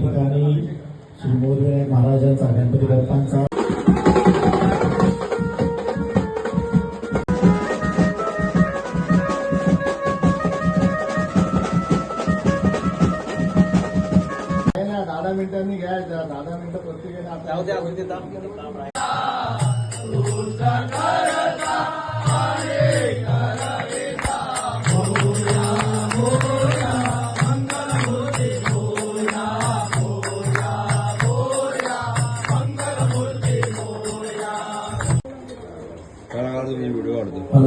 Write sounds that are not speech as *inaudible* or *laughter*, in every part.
ठिकाणी श्री मोदविनायक महाराजांचा गणपती बाप्पांचा. दहा मिनिटांनी घ्या दहा दहा मिनिटं प्रत्येकाने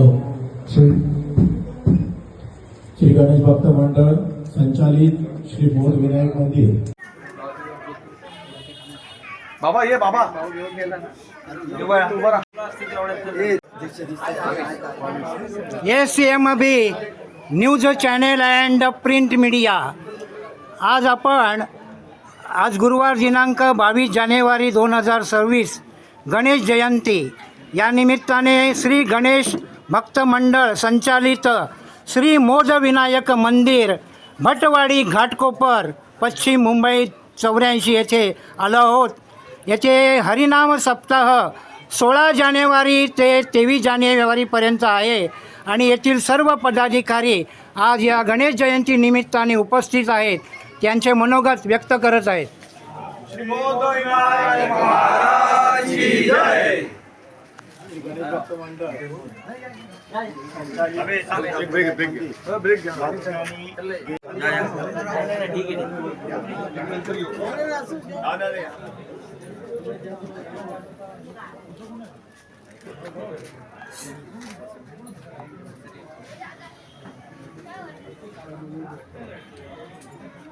हॅलो श्री श्री गणेश भक्त मंडळ संचालित श्री मोद विनायक मंदिर. बाबा ये बाबा. S M B news channel and print media. आज आपण आज गुरुवार दिनांक बावीस जानेवारी दोन हजार सव्वीस गणेश जयंती. या निमित्ताने श्री गणेश भक्त मंडळ संचालित श्री मोदविनायक मंदिर भटवाडी घाटकोपर पश्चिम मुंबई चौऱ्याऐंशी येथे आलो आहोत येथे हरिनाम सप्ताह सोळा जानेवारी ते तेवीस जानेवारीपर्यंत आहे आणि येथील सर्व पदाधिकारी आज या गणेश जयंती निमित्ताने उपस्थित आहेत. त्यांचे मनोगत व्यक्त करत आहेत.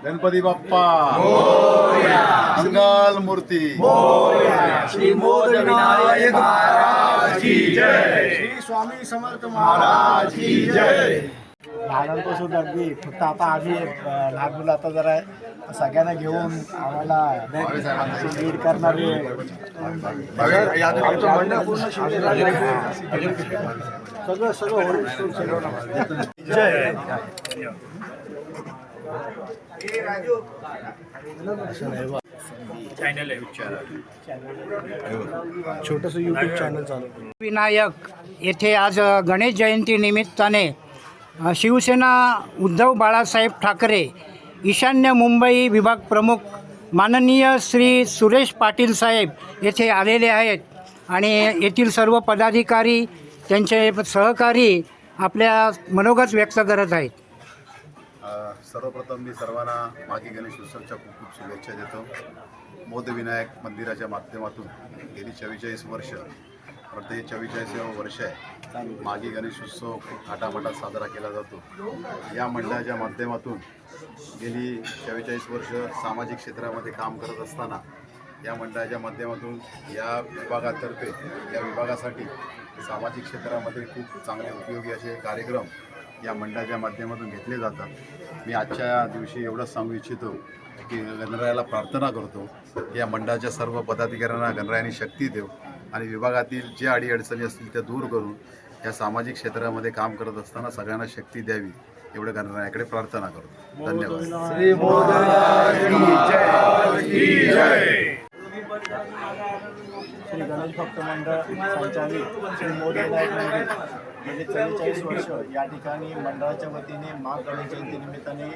गणपती बाप्पा मंगल मूर्ती श्री मोद विनायक महाराज की जय। श्री स्वामी समर्थ महाराज की जय लहानांपासून अगदी फक्त आता आम्ही लहान मुलं आता जरा सगळ्यांना घेऊन आम्हाला लीड करणारे. पूर्ण सगळं होईल जय छोटंसं युट्यूब चॅनल चालू. विनायक येथे आज गणेश जयंती निमित्ताने शिवसेना उद्धव बाळासाहेब ठाकरे ईशान्य मुंबई विभाग प्रमुख माननीय श्री सुरेश पाटील साहेब येथे आलेले आहेत. आणि येथील सर्व पदाधिकारी त्यांचे सहकारी आपल्या मनोगत व्यक्त करत आहेत. सर्वप्रथम मी सर्वांना मागी गणेश उत्सवच्या खूप खूप शुभेच्छा देतो. मोदविनायक मंदिराच्या माध्यमातून गेली चव्वेचाळीस वर्ष. वाटतं हे चव्वेचाळीसावं वर्ष आहे. मागी गणेश उत्सव खूप थाटामाटात साजरा केला जातो. या मंडळाच्या माध्यमातून गेली चव्वेचाळीस वर्ष सामाजिक क्षेत्रामध्ये काम करत असताना या मंडळाच्या माध्यमातून या विभागातर्फे या विभागासाठी सामाजिक क्षेत्रामध्ये खूप चांगले उपयोगी असे कार्यक्रम या मंडळाच्या माध्यमातून घेतले जातात. मी आजच्या दिवशी एवढंच सांगू इच्छितो की गणरायाला प्रार्थना करतो की या मंडळाच्या सर्व पदाधिकाऱ्यांना गणरायाने शक्ती देव आणि विभागातील जे अडीअडचणी असतील त्या दूर करून या सामाजिक क्षेत्रामध्ये काम करत असताना सगळ्यांना शक्ती द्यावी एवढं गणरायाकडे प्रार्थना करतो. धन्यवाद. श्री गणेश भक्त मंडळ संचालित श्री मोदी विनायक मंदिर गेली म्हणजे चव्वेचाळीस वर्ष या ठिकाणी मंडळाच्या वतीने माघ गणेश जयंती निमित्ताने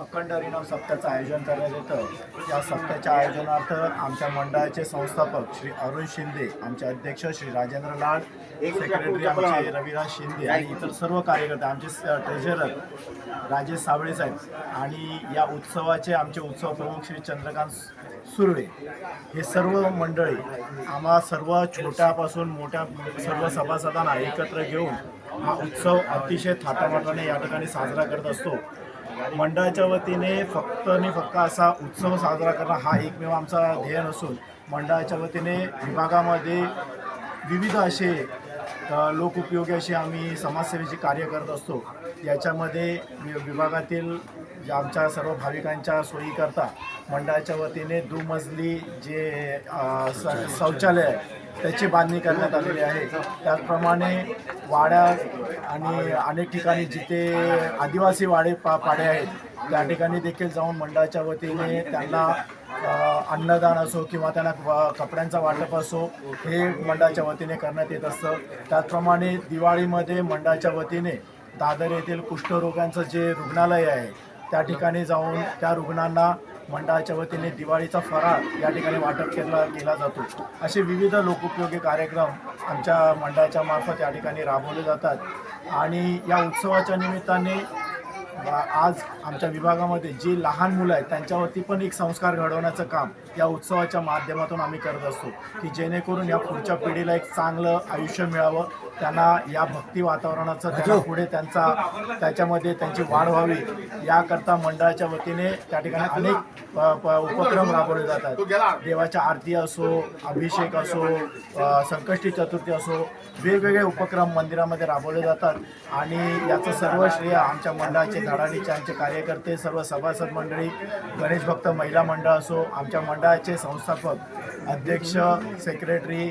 अखंड हरिनाम सप्ताहाचं आयोजन करण्यात येतं. या सप्ताहाच्या आयोजनार्थ आमच्या मंडळाचे संस्थापक श्री अरुण शिंदे आमचे अध्यक्ष श्री राजेंद्र लाड सेक्रेटरी आमचे रविराज शिंदे आणि इतर सर्व कार्यकर्ते आमचे ट्रेझरर राजेश साबळे साहेब आणि या उत्सवाचे आमचे उत्सव प्रमुख श्री चंद्रकांत सुर्वे. हे सर्व मंडळी आम्हा सर्व छोट्यापासून मोठ्या सर्व सभासदांना एकत्र घेऊन हा उत्सव अतिशय थाटामाटाने या ठिकाणी साजरा करत असतो. मंडळाच्या वतीने फक्त आणि फक्त असा उत्सव साजरा करणं हा एकमेव आमचा ध्येय नसून मंडळाच्या वतीने विभागामध्ये विविध असे लोकउपयोगी असे आम्ही समाजसेवेचे कार्य करत असतो. याच्यामध्ये विभागातील आमच्या सर्व भाविकांच्या सोयीकरता मंडळाच्या वतीने दुमजली जे स- शौचालय आहे त्याची बांधणी करण्यात आलेली आहे. त्याचप्रमाणे वाड्या आणि अनेक ठिकाणी जिथे आदिवासी वाडे पा पाडे आहेत त्या ठिकाणी देखील जाऊन मंडळाच्या वतीने त्यांना अन्नदान असो किंवा त्यांना कपड्यांचा वाटप असो हे मंडळाच्या वतीने करण्यात येत असतं. त्याचप्रमाणे दिवाळीमध्ये मंडळाच्या वतीने दादर येथील कुष्ठरोगांचं जे रुग्णालय आहे त्या ठिकाणी जाऊन त्या रुग्णांना मंडळाच्या वतीने दिवाळीचा फराळ या ठिकाणी वाटप केला केला जातो. असे विविध लोकोपयोगी कार्यक्रम आमच्या मंडळाच्या मार्फत या ठिकाणी राबवले जातात. आणि या उत्सवाच्या निमित्ताने आज आमच्या विभागामध्ये जी लहान मुलं आहेत त्यांच्यावरती पण एक संस्कार घडवण्याचं काम या उत्सवाच्या माध्यमातून आम्ही करत असतो की जेणेकरून या पुढच्या पिढीला एक चांगलं आयुष्य मिळावं त्यांना या भक्ती वातावरणाचं त्यांना पुढे त्यांचा त्याच्यामध्ये त्यांची वाढ व्हावी याकरता मंडळाच्या वतीने त्या ठिकाणी अनेक उपक्रम राबवले जातात देवाच्या आरती असो अभिषेक असो संकष्टी चतुर्थी असो वेगवेगळे उपक्रम मंदिरामध्ये राबवले जातात आणि याचं सर्व श्रेय आमच्या मंडळाचे धडाडीचे आमचे कार्यकर्ते सर्व सभासद मंडळी गणेश भक्त महिला मंडळ असो आमच्या मंडळाचे संस्थापक अध्यक्ष सेक्रेटरी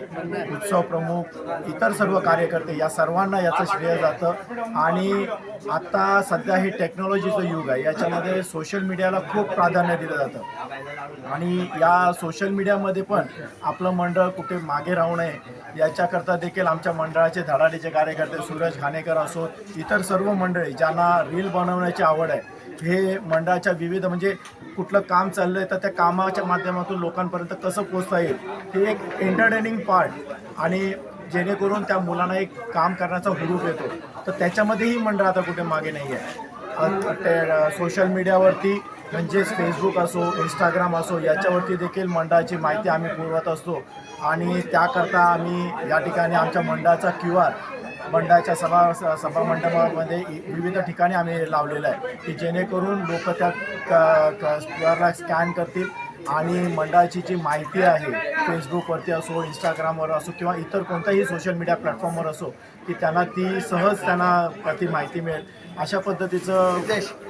उत्सव प्रमुख इतर सर्व कार्यकर्ते या सर्वांना याचं श्रेय जातं. आणि आता सध्या हे टेक्नॉलॉजीचं युग आहे. याच्यामध्ये सोशल मीडियाला खूप प्राधान्य दिलं जातं. आणि या सोशल मीडियामध्ये पण आपलं मंडळ कुठे मागे राहू नये याच्याकरता देखील आमच्या मंडळाचे धडाडीचे कार्यकर्ते सूरज घाणेकर असोत इतर सर्व मंडळी ज्यांना रील बनवण्याची आवड आहे हे मंडळाच्या विविध म्हणजे कुठलं काम चाललं आहे तर त्या कामाच्या माध्यमातून लोकांपर्यंत कसं पोचता येईल हे एक एंटरटेनिंग पार्ट आणि जेणेकरून त्या मुलांना एक काम करण्याचा हुरूप येतो. तर त्याच्यामध्येही मंडळ आता कुठे मागे नाही आहे सोशल मीडियावरती म्हणजेच फेसबुक असो इंस्टाग्राम असो याच्यावरती देखील मंडळाची माहिती आम्ही पुरवत असतो. आणि त्याकरता आम्ही या ठिकाणी आमच्या मंडळाचा क्यू आर मंडळाच्या सभा सभा मंडपामध्ये विविध ठिकाणी आम्ही लावलेलं आहे. की जेणेकरून लोक त्या क्यू आरला स्कॅन करतील आणि मंडळाची जी माहिती आहे फेसबुकवरती असो इंस्टाग्रामवर असो किंवा इतर कोणत्याही सोशल मीडिया प्लॅटफॉर्मवर असो की त्यांना ती सहज त्यांना ती माहिती मिळेल. अशा पद्धतीचं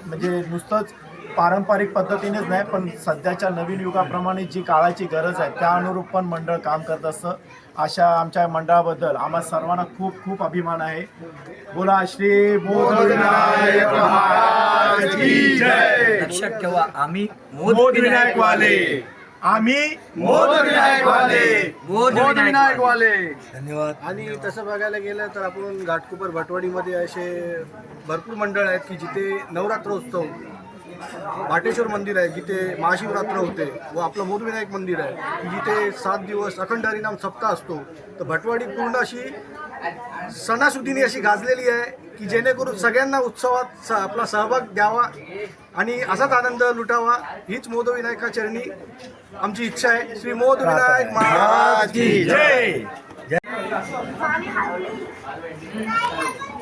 म्हणजे नुसतंच पारंपरिक पद्धतीनेच नाही पण सध्याच्या नवीन युगाप्रमाणे जी काळाची गरज आहे त्या अनुरूप पण मंडळ काम करत असतं. अशा आमच्या मंडळाबद्दल आम्हा सर्वांना खूप खूप अभिमान आहे. बोला श्री मोदविनायक महाराज की जय! लक्षात ठेवा आम्ही मोदविनायक वाले आम्ही मोदविनायक वाले मोदविनायक वाले धन्यवाद. आणि तसं बघायला गेलं तर आपण घाटकोपर भटवाडीमध्ये असे भरपूर मंडळ आहेत की जिथे नवरात्रोत्सव भाटेश्वर मंदिर आहे जिथे महाशिवरात्र होते व आपलं मोदविनायक मंदिर आहे जिथे सात दिवस अखंड हरिनाम सप्ताह असतो. तर भटवाडी पूर्ण अशी सणासुदीने अशी गाजलेली आहे की जेणेकरून सगळ्यांना उत्सवात स आपला सहभाग द्यावा आणि असाच आनंद लुटावा हीच मोदविनायका चरणी आमची इच्छा आहे. श्री मोदविनायक महाराज की जय!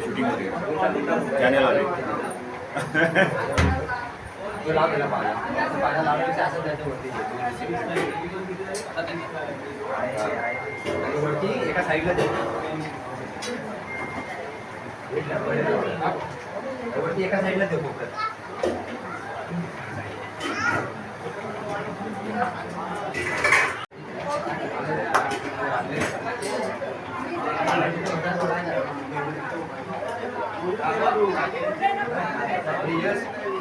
शूटिंगमध्ये. चॅनल आले. *laughs* तो लाव त्याला पाला पाला लावण्यापेक्षा असं त्याच्या वरती वरती एका साईडला देतो वरती एका साईडला देऊ फक्त Yes.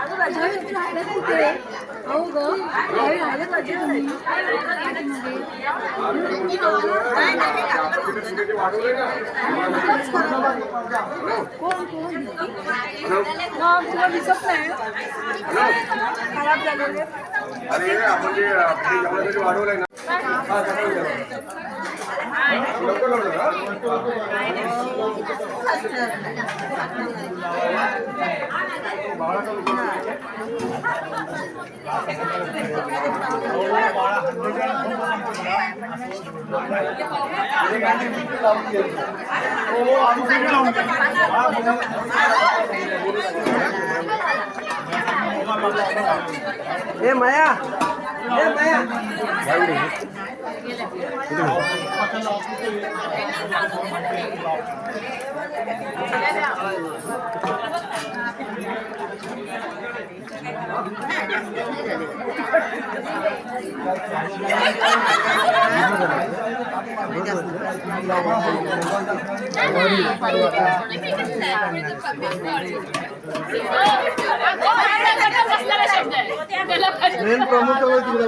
आजूबाजूला पाहिजे तुम्ही कोण कोण मग तुला दिसत नाही खराब झालेले अरे आपण जे आपली जेवणासाठी वाढवलंय ना ఏ మయా ఏ మయా लवकर हा. ए माया ए माया मेन प्रमुख तिकडे